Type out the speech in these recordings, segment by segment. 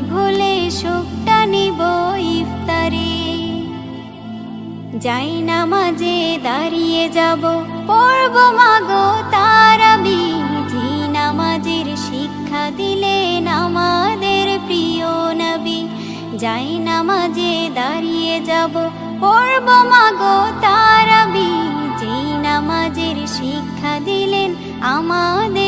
ভুলে সুখটা নিব ইফতারে। যাই নামাজে দাঁড়িয়ে যাব, পড়ব মাগো তারাবি। জি নামাজের শিক্ষা দিলেন আমাদের প্রিয় নবী। যাই না মাঝে দাঁড়িয়ে যাব, পড়ব মাগো তারাবি। যেই নামাজের শিক্ষা দিলেন আমাদের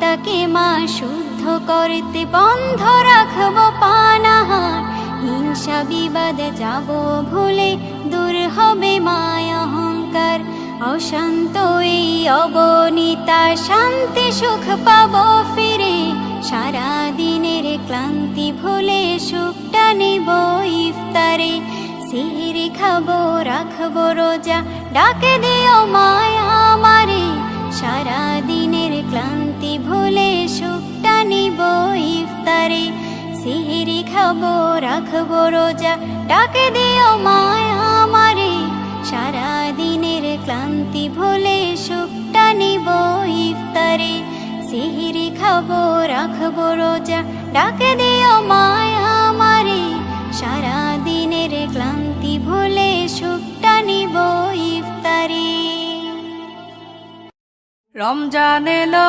আত্মাকে মা শুদ্ধ করতে বন্ধ রাখব পানাহার। হিংসা বিবাদ যাব ভুলে দূর হবে মায়া অহংকার। অশান্ত এই অবনীতা, শান্তি সুখ পাব ফিরে। সারা দিনের ক্লান্তি ভুলে সুখটা নিব ইফতারে। সিহিরি খাব, রাখব রোজা, ডাকে দিও মায়া আমারে। সারা ক্লান্তি ভুলে সুখটা নিব ইফতারে। সিহিরি খাব, রাখব রোজা। ডাকে দিও মায়া আমারে। সারা দিনের ক্লান্তি ভুলে সুখটা নিব ইফতারে। সিহিরি খাব, রাখব রোজা। ডাকে দিও মায়া আমারে। সারা দিনের ক্লান্তি ভুলে সুখটা নিব ইফতারে। রমজান এলো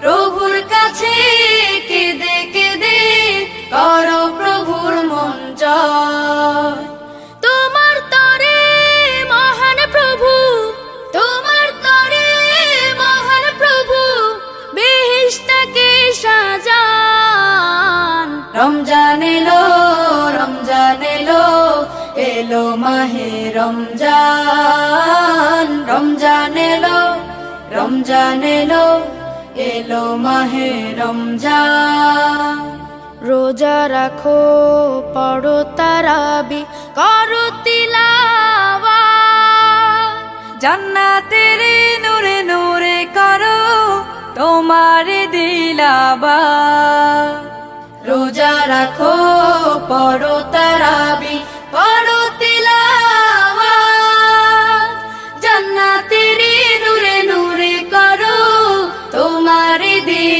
প্রভুর কাছে কেঁদে কেঁদে প্রভুর তোমার তরে মহান প্রভু, তোমার তরে মহান প্রভু রমজান এলো রমজান এলো এলো মাহে রমজান। রমজান এলো রমজান এলো এলো মাহে রমজান। রোজা রাখো পড়ো তারাবি করো তিলাওয়া জান্নাতের নূরে নূরে করো তোমার দিলাবা রোজা রাখো পড়ো তারাবি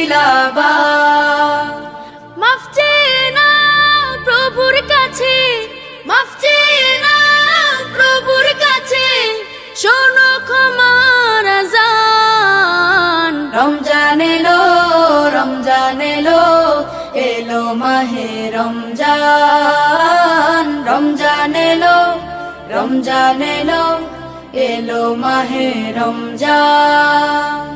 দিলাবা মাফ প্রভুর কাছে মাফ প্রভুর কাছে। শোনো ক্ষমার আজান। রমজান এলো রমজান এলো এলো মাহে রমজান। রমজান এলো রমজান এলো এলো মাহে রমজান।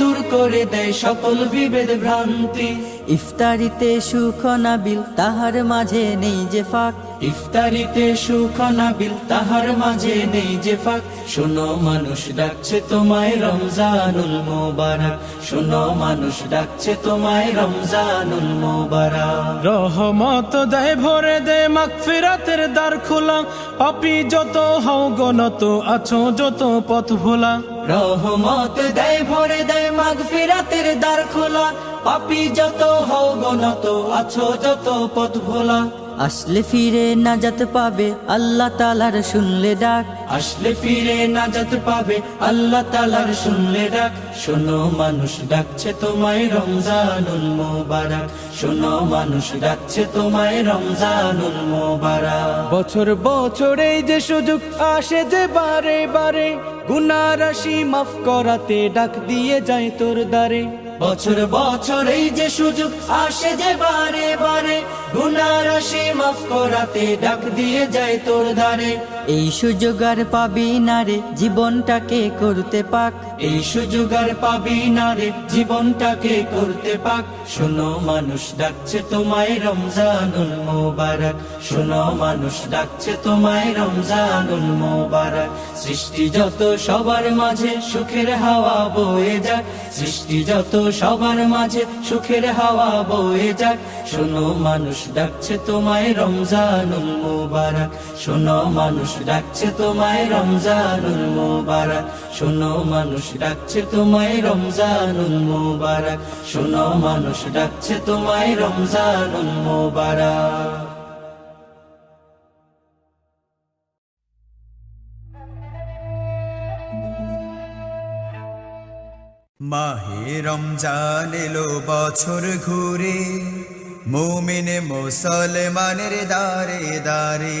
দূর করে দেয় সকল বিভেদ ভ্রান্তি। ইফতারিতে সুখ নাবিল তাহার মাঝে নেই যে ফাঁক। ইফতারিতে সুখ নাবিল তাহার মাঝে নেই যে ফাঁক। শোনো মানুষ ডাকছে তোমায় রমজানুল মোবারক। শোনো মানুষ ডাকছে তোমায় রমজানুল মোবারক। রহমত দেয় ভরে দে মাগফিরাতের দ্বার খোলা। পাপি যত হও গনত আছো যত পথ ভোলা রহমত দেয়, ভরে দেয় মাগফিরাতের দ্বার খোলা। পাপি যত হও গনত আছো যত পথ ভোলা আসলে ফিরে নাজাত পাবে আল্লাহ তালার শুনলে ডাক। আসলে ফিরে নাজাত পাবে আল্লাহ তালার শুনলে ডাক। শোনো মানুষ ডাকছে তোমায় রমজানুল মোবারক। শোনো মানুষ ডাকছে তোমায় রমজানুল মোবারক। বছর বছর এই যে সুযোগ আসে যে বারে বারে গুনা রাশি মাফ করাতে ডাক দিয়ে যায় তোর দ্বারে। বছর বছর এই যে সুযোগ আসে যে বারে বারে গুনারাশি মাফ করাতে ডাক দিয়ে যায় তোর দ্বারে এই সুযোগ আর পাবি না রে, জীবনটাকে করতে পাক। এই সুযোগ আর পাবি না রে, জীবনটাকে করতে পাক। শোনো, মানুষ ডাকছে তোমায় রমজানুল মোবারক। শোনো, মানুষ ডাকছে তোমায় রমজানুল মোবারক। সৃষ্টি যত সবার মাঝে সুখের হাওয়া বয়ে যাক। সৃষ্টি যত সবার মাঝে সুখের হাওয়া বয়ে যাক। শোনো, মানুষ ডাকছে তোমায় রমজানুল মুবারক। শোনো, মানুষ ডাকছে তোমায় রমজানুল মুবারক। শোনো মানুষ ডাকছে তোমায় রমজানুল মুবারক। শোনো মানুষ ডাকছে তোমায় রমজানুল মুবারক। মাহে রমজান এলো বছর ঘুরে, মুমিন মুসলমানের দারে দারে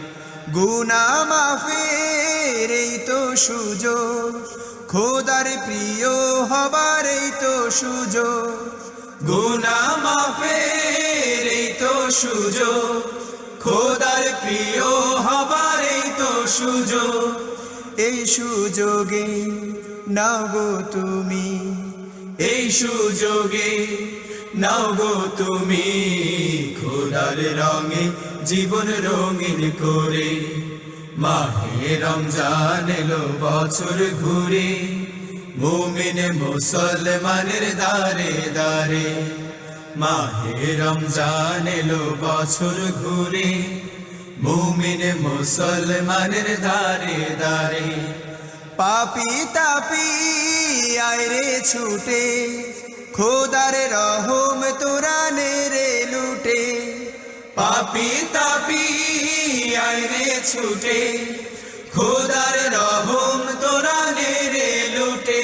গুনা মাফের এই তো সুযোগ। খোদার প্রিয় হবার এই তো সুযোগ। গুনা মাফের এই তো সুযোগ। খোদার প্রিয় হবার এই তো সুযোগ। এই সুযোগে নাও গো তুমি। এই সুযোগে নাও গো তুমি খোদার রঙে, জীবন রঙিন করে। মাহে রমজান এলো বছর ঘুরে, মুমিন মুসলমানের দারে দারে মাহে রমজান এলো বছর ঘুরে, মুমিন মুসলমানের দারে দারে পাপি তাপি আয়রে ছুটে খোদার রহম তোরা রে লুটে। পাপি তাপি আয়রে ছুটে। খোদার রহম তোরা রে লুটে।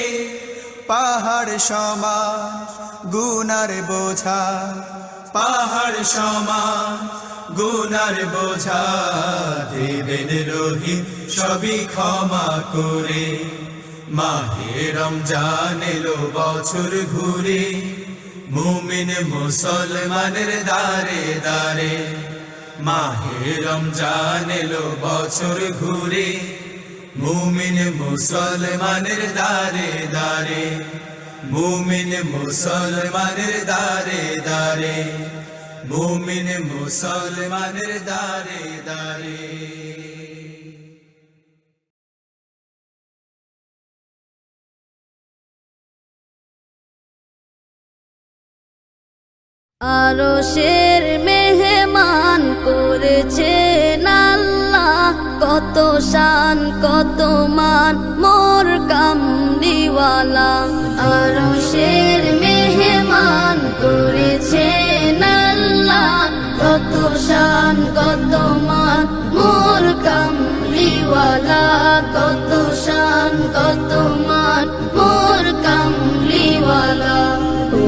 পাহাড় সমান গুনার বোঝা। পাহাড় সমান গুনার বোঝা। দেবেন রোহিত সবই ক্ষমা করে। মাহে রমজান এলো বছর ঘুরে, মুমিন মুসলমানের দারে দারে মাহে রমজান এলো বছর ঘুরে, মুমিন মুসলমানের দারে দারে মুমিন মুসলমানের দারে দারে মুমিন মুসলমানের দারে দারে আরও শের মেহমান করেছেন আল্লাহ। কত শান, কত মান, মোর কামদিওয়ালা আরও শের মেহমান করেছেন আল্লাহ। কত শান, কত মান, মোর কামলিওয়ালা। কত শান, কত মান, মোর কামলিওয়ালা।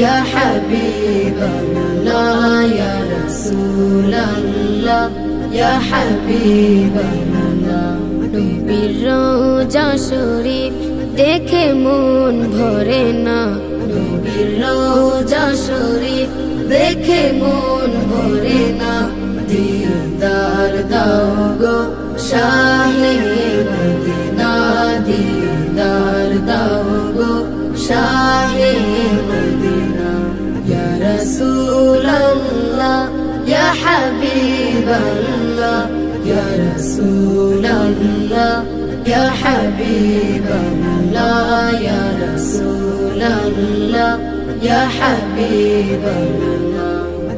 يا حبيب الله يا رسول الله يا حبيب الله নবীর রোজা শরীফ দেখে মন ভরে না নবীর রোজা শরীফ দেখে মন ভরে না দিদার দাও গো শাহে মদিনা দিদার দাও গো শাহে মদিনা ইয়া রাসূলাল্লাহ ইয়া হাবিবাল্লাহ ইয়া রাসূলাল্লাহ يا حبيب الله يا رسول الله يا حبيب الله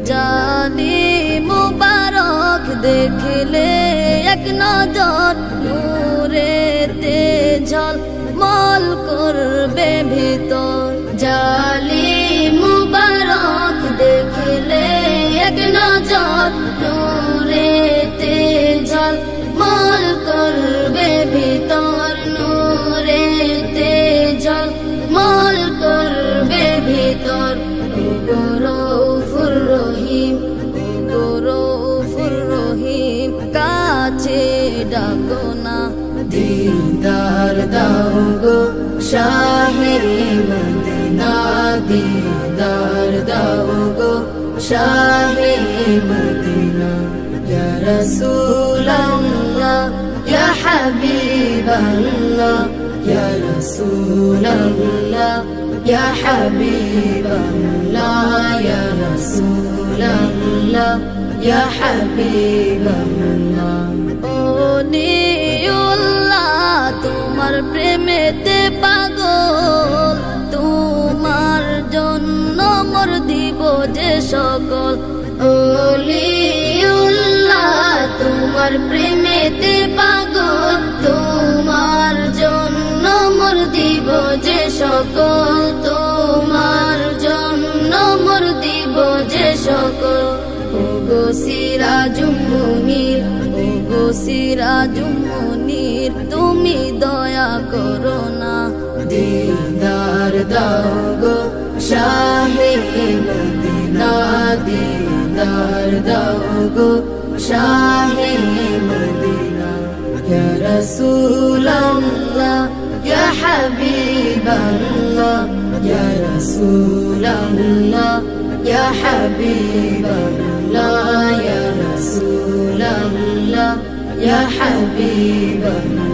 জানি মুবারক দেখলে এক নজর নূরেতে ঝল মল করবে ভিতর জালি এক নজর নূরেতে জল মল করবে ভিতর নূরেতে জল মল করবে ভিতর। রহিম রহিম, কাছে ডাকো না। দিদার দাও গো শাহে মদিনা দিদার দাও শাহে মদিনা ইয়া রাসূলাল্লাহ ইয়া হাবিবাল্লাহ ইয়া রাসূলাল্লাহ হাবিবাল্লাহ নিউল্লাহ তোমার প্রেমেতে পাগল, তোমার জন্য মোর দিব যে সকল ওলিউল্লাহ তোমার প্রেমেতে পাগল, তোমার জন্য মোর দিব যে সকল, তোমার জন্য মোর দিব যে সকল। ওগো সিরাজুম মুনির গো সিরাজুমনির তুমি দয়া করো না, দিদার দাও গো। শাহে মদিনা দিদার দাও গো শাহে মদিনা ইয়া রাসূলাল্লাহ ইয়া হাবিবাল্লাহ ইয়া রাসূলাল্লাহ ইয়া হাবিবাল্লাহ ইয়া রাসূলাল্লাহ ইয়া হাবিবাল্লাহ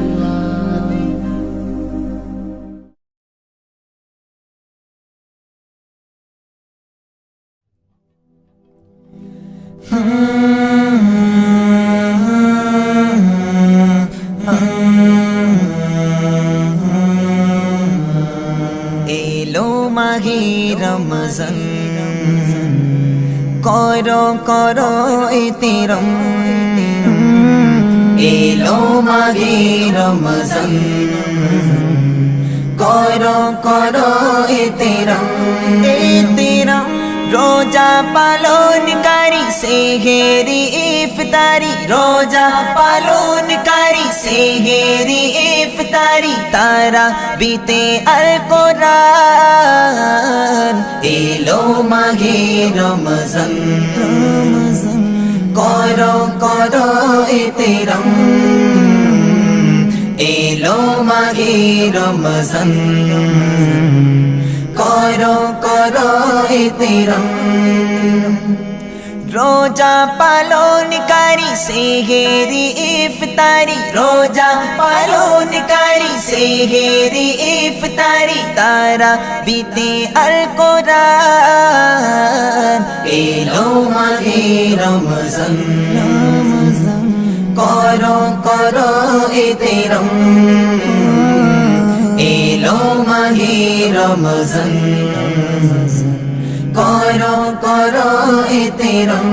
রমজান। কর কর এতিরম এলো মাহি রমজান। কর কর এতিরম এতিরম রোজা পালনকারী সেহেরি ইফতারি রোজা পালনকারী সেহেরি ইফতারি তারা বিতে আল কোরআন এলো মাহে রমজান করো করো এতেরম এলো মাহে রমজান করো করো এতেরম রোজা পালনকারী সেহেরি ইফতারি, রোজা পালনকারী সেহেরি ইফতারি, তারা বিতে আল কোরআন। এলো মাহে রমজান। করো করো এতেরম এলো মাহে রমজান। করো করো এতেরম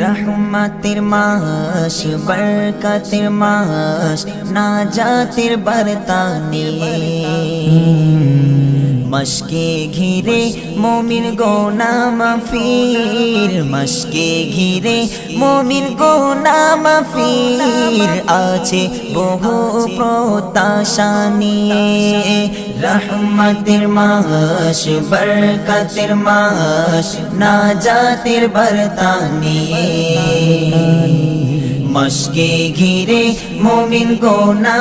রহমতের মাস বরকতের মাস না জাতির বরতানি। মশকে ঘিরে মমিন গোনা মাফির মশকে ঘিরে মমিন গোনা মাফির আছে বহু প্রত্যাশা নিয়ে। রহমতের মাস, বরকতের মাস না জাতির বরতানিয়ে মশকে ঘিরে মমিন গোনা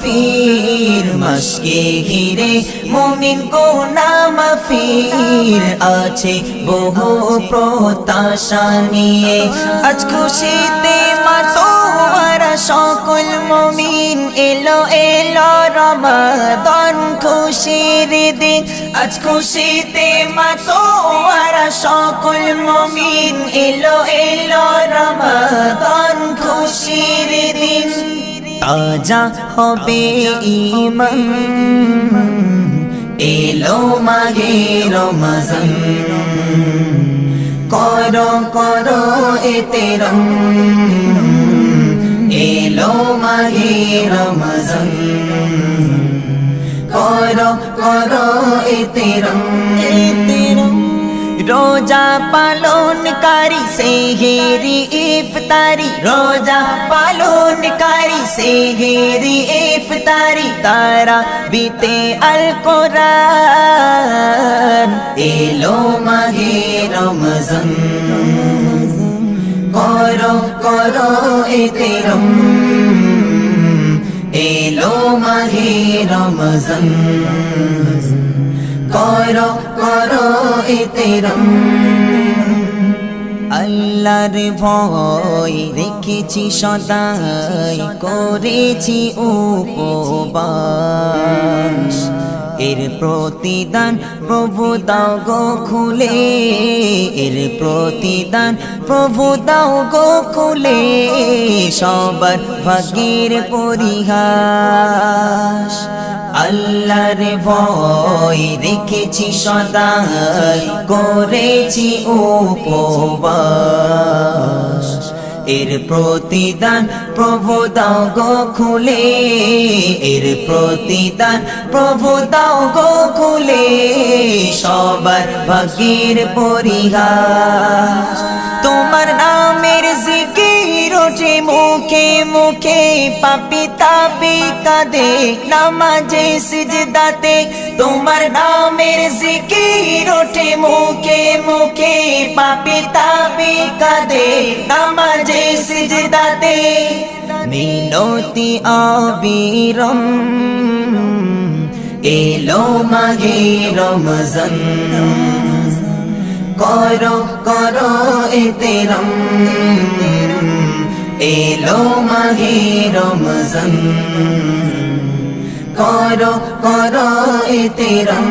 ফির মাসকে ঘিরে মমিন গোনা ফির আছে বহু প্রত্যাশা নিয়ে। আজ খুশিতে মাতো সকল মমিন এলো এলো রমাদন খুশির দিন। আজ খুশিতে মাতোয়ারা সকল মমিন এলো এলো রমাদন খুশির দিন। তাজা হবে ইমান, এলো মাগে রমজান। করো করো এতে রম এলো মাগে রমজান। করো করো এতে রম রোজা পালনকারী সেহেরি ইফতারি। রোজা পালনকারী সেহেরি ইফতারি। তারা বিতে আল কোরআন। এলো মাহে রমজান। করো করো এতে রম। এলো মাহে রমজান। করো করো এতেরম আল্লাহর ভয় রেখেছি সদাই, করেছি উপবাস। এর প্রতিদান প্রভু দাও গো খুলে, এর প্রতিদান প্রভু দাও গো খুলে, সবার ভাগ্যের পরিহাস। আল্লাহর ভয় রেখেছি সদাই, করেছি উপবাস। এর প্রতিদান প্রভু দাও গো খুলে। এর প্রতিদান প্রভু দাও গো খুলে। সবার ভাগ্যের পরিহাস। তোমার নামের জিকির ওঠে মুখে মুখে পাপি তাপি কাঁদে নামাজে সিজদাতে তোমার নামের জিকির ওঠে মুখে মুখে পাপি তাপি কাঁদে নামাজে সিজদাতে মিনতি আবিরম এলো মাগে রমজান করো করো এতেরম এলো মাহে রমজান। করো করো এতেরম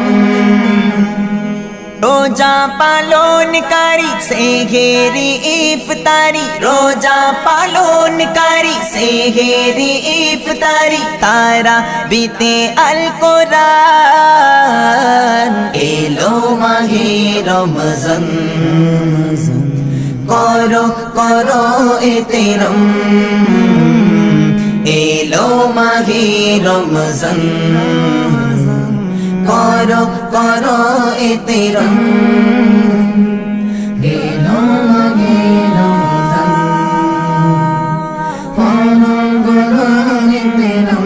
রোজা পালনকারী সেহেরি ইফতারি। রোজা পালনকারী সেহেরি ইফতারি। তারা বিতে আল কোরআন। এলো মাহে রমজান। করো করো এতেরম এলো মাহে রমজান। করো করো এতেরম এলো মাহে রমজান। করো করো এতেরম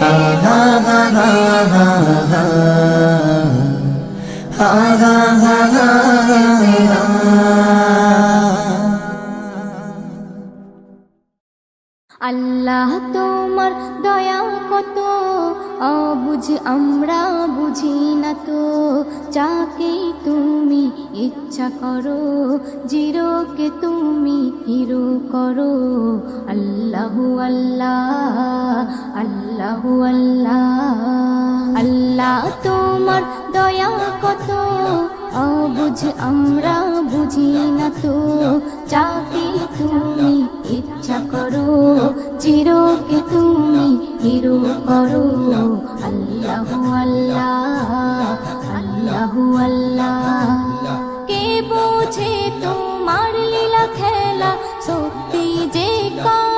হা হা হা হা। হা হা হা হা হা হা। আল্লাহ তোমার দয়া কত? অবুঝ আমরা বুঝি না তো। যাকে তুমি ইচ্ছা করো, জিরোকে তুমি হিরো করো। আল্লাহ আল্লাহ আল্লাহ আল্লাহ। আল্লাহ তোমার দয়া কত? অবুঝ আমরা বুঝি না তো। যাকে তুমি ইচ্ছা করো, চিরকে তুমি হিরো করো। আল্লাহ আল্লাহ আল্লাহ আল্লাহ। কে বোঝে তোমার লীলা খেলা? সত্যি যে করো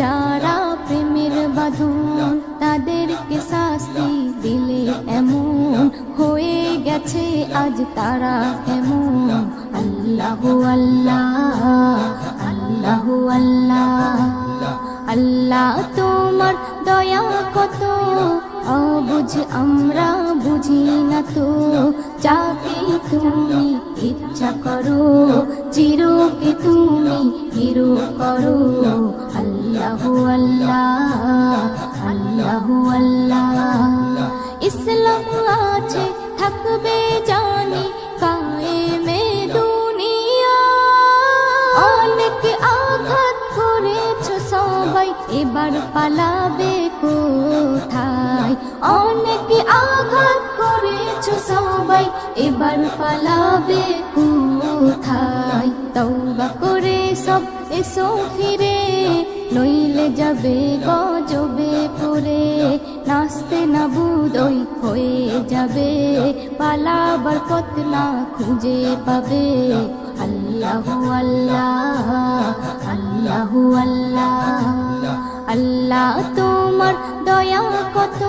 যারা প্রেমের বাঁধন, তাদেরকে শাস্তি দিলে এমন হয়ে গেছে আজ তারা এমন। আল্লাহ আল্লাহ আল্লাহ আল্লাহ আল্লাহ তোমার দয়া কত? অবুঝ আমরা বুঝি না তো, যাকে তুমি ইচ্ছা করো, চিরকে তুমি হিরো করো। আল্লাহ আল্লাহ আল্লাহ আল্লাহ ইসলাম আছে থাকবে জানি, কায়েমে দুনিয়া। অনেক আঘাত করেছ সবাই, এবার পালাবে কোথায়? অনেক আঘাত করেছ সবাই, এবার পালাবে কোথায়? তওবা করে সব এসো ফিরে। নইলে যাবে গজবে পড়ে নাচতে না বুদই হয়ে যাবে। পালাবার পথ না খুঁজে পাবে। আল্লাহু আল্লাহ আল্লাহু আল্লাহ আল্লাহ তোমার দয়া কত?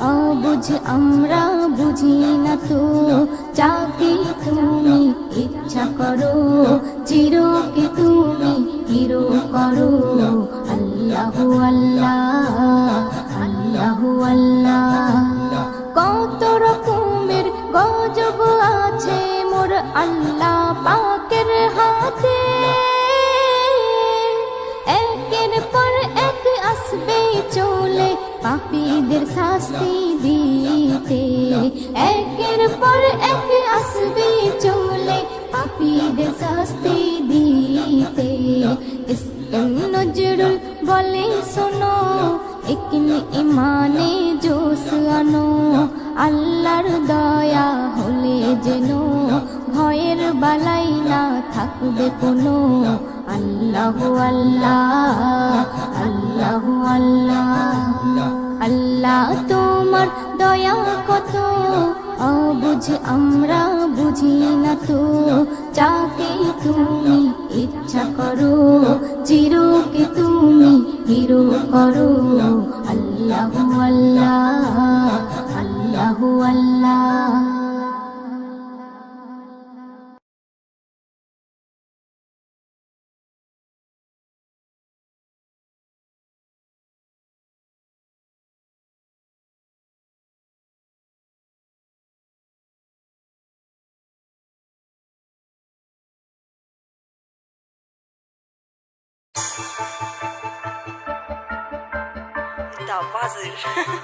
অবুঝ আমরা বুঝি না তো। চাকি তুমি ইচ্ছা করো, চিরকে তুমি হিরো করো। হাতে একের পর এক আসবে চলে পাপীদের শাস্তি দিতে। একের পর এক আসবে চলে পাপীদের শাস্তি দিতে। নজরুল বলে, শোনো একনি ইমানে জোশ আনো। আল্লাহর দয়া হলে যেন ভয়ের বালাই না থাকবে কোনো। আল্লাহ আল্লাহ আল্লাহ আল্লাহ। আল্লাহ তোমার দয়া কত? অবুঝ আমরা বুঝি না তো। যাকে তুমি ইচ্ছা করো, চিরকে তুমি হিরো করো। আল্লাহ আল্লাহ আল্লাহ আল্লাহ। God.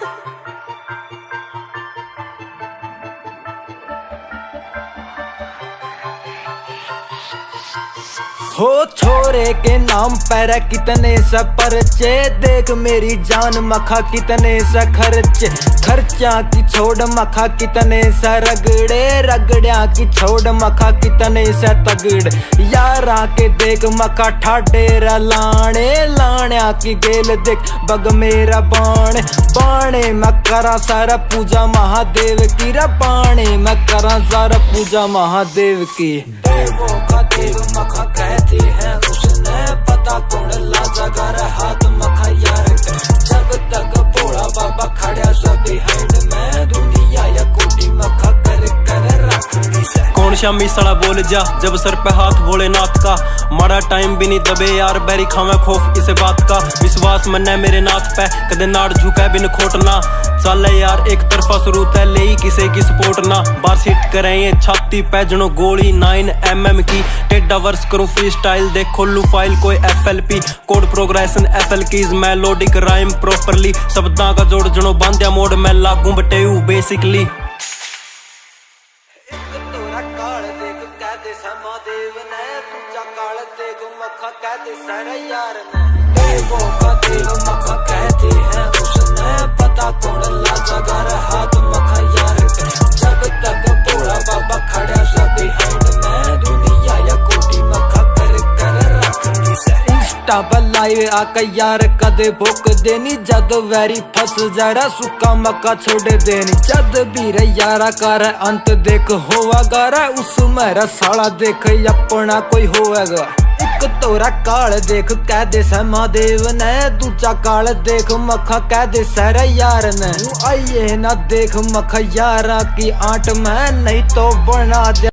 हो छोरे के नाम पर कितने सा परचे? देख मेरी जान, मखा कितने सा खर्चे? खर्चा की छोड़, मखा कितने सा रगड़े? रगड़िया की छोड़, मखा कितने सा तगड़े? यारा के देख, मखा ठाडेरा लाने लाण्या की गेल देख, बग मेरा बाण। बाणे, मैं करा सारा पूजा महादेव की। रा बाणे, मैं सारा पूजा महादेव की। देवों का देव मखा कहते हैं उसने पता कौन लाजा कर हाथ मखा यार जब तक भोला बाबा खड़ा सब बिहाइंड शामी सड़ा बोल जा, जब सर पे हाथ भोलेनाथ का। माड़ा टाइम भी नहीं दबे यार, बैरी खावे खौफ इस बात का। विश्वास मन्ने मेरे नाथ पे, कदे नाड़ झुका बिन खोटना चल यार, एक तरफा शुरूत है ले किसे की सपोर्ट ना। बार सीट करें छाती पे जनो गोली नाइन एम एम की। टेढ़ा वर्स करूँ फ्री स्टाइल देखो लू फ़ाइल कोई F L P code progression F L keys melodic rhyme properly शब्दां का जोड़ जनो बांध्या मोड में लागू बटेऊ बेसिकली ਦੇਵੋ का देव मखा कहते हैं उसने पता कौन लाजा कर हाथ मखा यार के। जब तक भोला बाबा खड़ा सा बिहाइंड में दुनिया या कोटी मखा कर कर रखनी से इंस्टा पर लाइव आका यार कदे भुक देनी जद वैरी फस जरा सुक्का मक्का छोड़ देनी जद भी रे यारा कर अंत देख होवा गारा उस मेरा साला देख अपना कोई होएगा ਇੱਕ ਤੋਰਾ ਕਾਲ ਦੇਖ ਕਹਦੇ ਸਮਾਦੇਵ ਨੇ। ਦੂਜਾ ਕਾਲ ਦੇਖ, ਮੱਖਾ ਕਹਦੇ ਸਰ ਯਾਰ ਨੇ। ਆਈਏ ਨਾ ਦੇਖ, ਮੱਖਾ ਯਾਰਾ ਕੀ ਆਂਟ ਮੈਂ, ਨਹੀਂ ਤੋ ਬਣਾ ਦੇ।